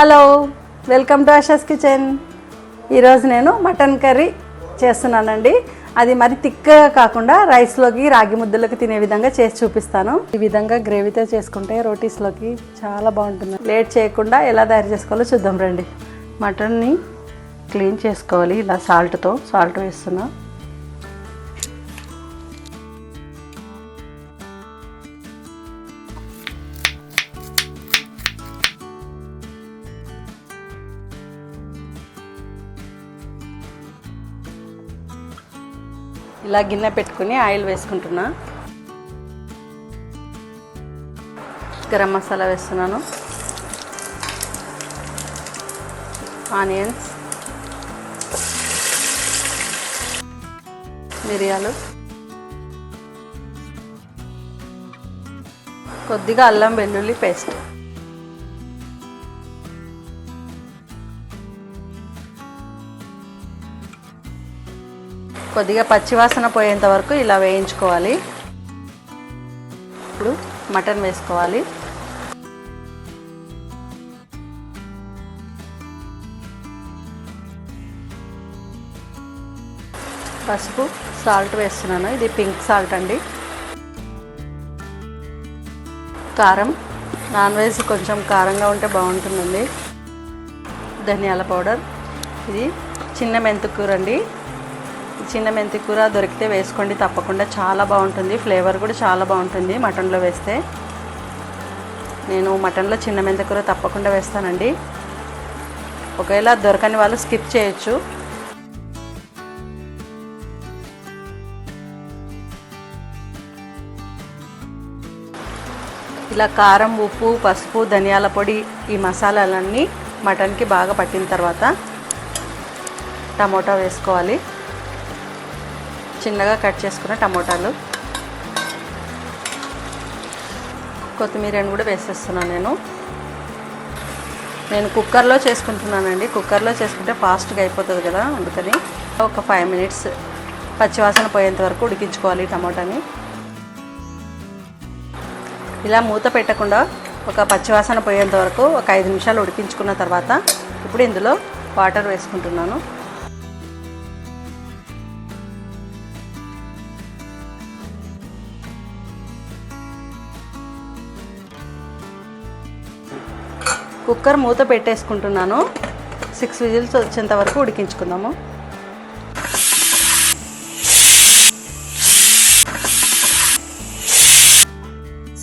Hello welcome to Asha's kitchen. ఈరోజు నేను mutton curry చేస్తున్నానండి. అది మరి తిక్కగా కాకుండా రైస్లోకి రాగి ముద్దలోకి తినే విధంగా చేసి చూపిస్తాను. ఈ విధంగా గ్రేవీతో చేసుకుంటే రోటీస్లోకి చాలా బాగుంటుంది. లేట్ చేయకుండా ఎలా తయారు చేసుకోవాలో చూద్దాం రండి. మటన్ని క్లీన్ చేసుకోవాలి ఇలా సాల్ట్తో సాల్ట్ వేస్తున్నా. ఇలా గిన్నె పెట్టుకుని ఆయిల్ వేసుకుంటున్నా. గరం మసాలా వేస్తున్నాను. ఆనియన్స్. మిరియాలు. కొద్దిగా అల్లం వెల్లుల్లి పేస్ట్. కొద్దిగా పచ్చివాసన పోయేంత వరకు ఇలా వేయించుకోవాలి. ఇప్పుడు మటన్ వేసుకోవాలి. పసుపు సాల్ట్ వేస్తున్నాను. ఇది పింక్ సాల్ట్ అండి. కారం. నాన్ వెజ్ కొంచెం కారంగా ఉంటే బాగుంటుందండి. ధనియాల పౌడర్. ఇది చిన్న మెంతుకూర అండి. చిన్న మెంతి కూర దొరికితే వేసుకోండి తప్పకుండా. చాలా బాగుంటుంది. ఫ్లేవర్ కూడా చాలా బాగుంటుంది మటన్లో వేస్తే. నేను మటన్లో చిన్న మెంతి కూర తప్పకుండా వేస్తానండి. ఒకవేళ దొరకని వాళ్ళు స్కిప్ చేయొచ్చు. ఇలా కారం ఉప్పు పసుపు ధనియాల పొడి ఈ మసాలాలన్నీ మటన్కి బాగా పట్టిన తర్వాత టమోటా వేసుకోవాలి. చిన్నగా కట్ చేసుకున్న టమోటాలు. కొత్తిమీరని కూడా వేసేస్తున్నాను నేను. నేను కుక్కర్లో చేసుకుంటున్నానండి. కుక్కర్లో చేసుకుంటే ఫాస్ట్గా అయిపోతుంది కదా అందుకని ఒక ఫైవ్ మినిట్స్ పచ్చివాసన పోయేంత వరకు ఉడికించుకోవాలి టమోటాని. ఇలా మూత పెట్టకుండా ఒక పచ్చివాసన పోయేంత వరకు ఒక ఐదు నిమిషాలు ఉడికించుకున్న తర్వాత ఇప్పుడు ఇందులో వాటర్ వేసుకుంటున్నాను. కుక్కర్ మూత పెట్టేసుకుంటున్నాను. సిక్స్ విజిల్స్ వచ్చేంత వరకు ఉడికించుకుందాము.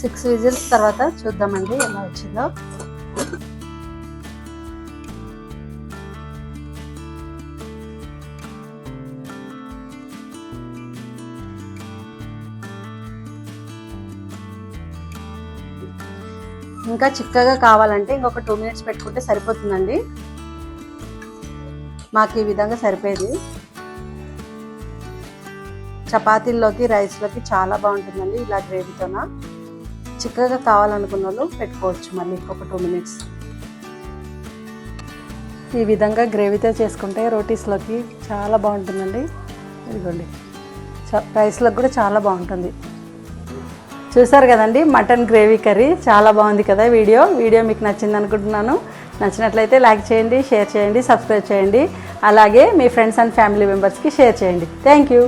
సిక్స్ విజిల్స్ తర్వాత చూద్దామండి ఎలా వచ్చిందో. ఇంకా చిక్కగా కావాలంటే ఇంకొక టూ మినిట్స్ పెట్టుకుంటే సరిపోతుందండి. మాకు ఈ విధంగా సరిపోయేది. చపాతీల్లోకి రైస్లోకి చాలా బాగుంటుందండి ఇలా గ్రేవీతోన. చిక్కగా కావాలనుకున్న వాళ్ళు పెట్టుకోవచ్చు మళ్ళీ ఇంకొక టూ మినిట్స్ ఈ విధంగా గ్రేవీతో చేసుకుంటే రోటీస్లోకి చాలా బాగుంటుందండి. ఇదిగోండి. రైస్లోకి కూడా చాలా బాగుంటుంది. చూసారు కదండి మటన్ గ్రేవీ కర్రీ. చాలా బాగుంది కదా వీడియో. వీడియో మీకు నచ్చింది అనుకుంటున్నాను. నచ్చినట్లయితే లైక్ చేయండి షేర్ చేయండి సబ్స్క్రైబ్ చేయండి. అలాగే మీ ఫ్రెండ్స్ అండ్ ఫ్యామిలీ మెంబర్స్కి షేర్ చేయండి. Thank you.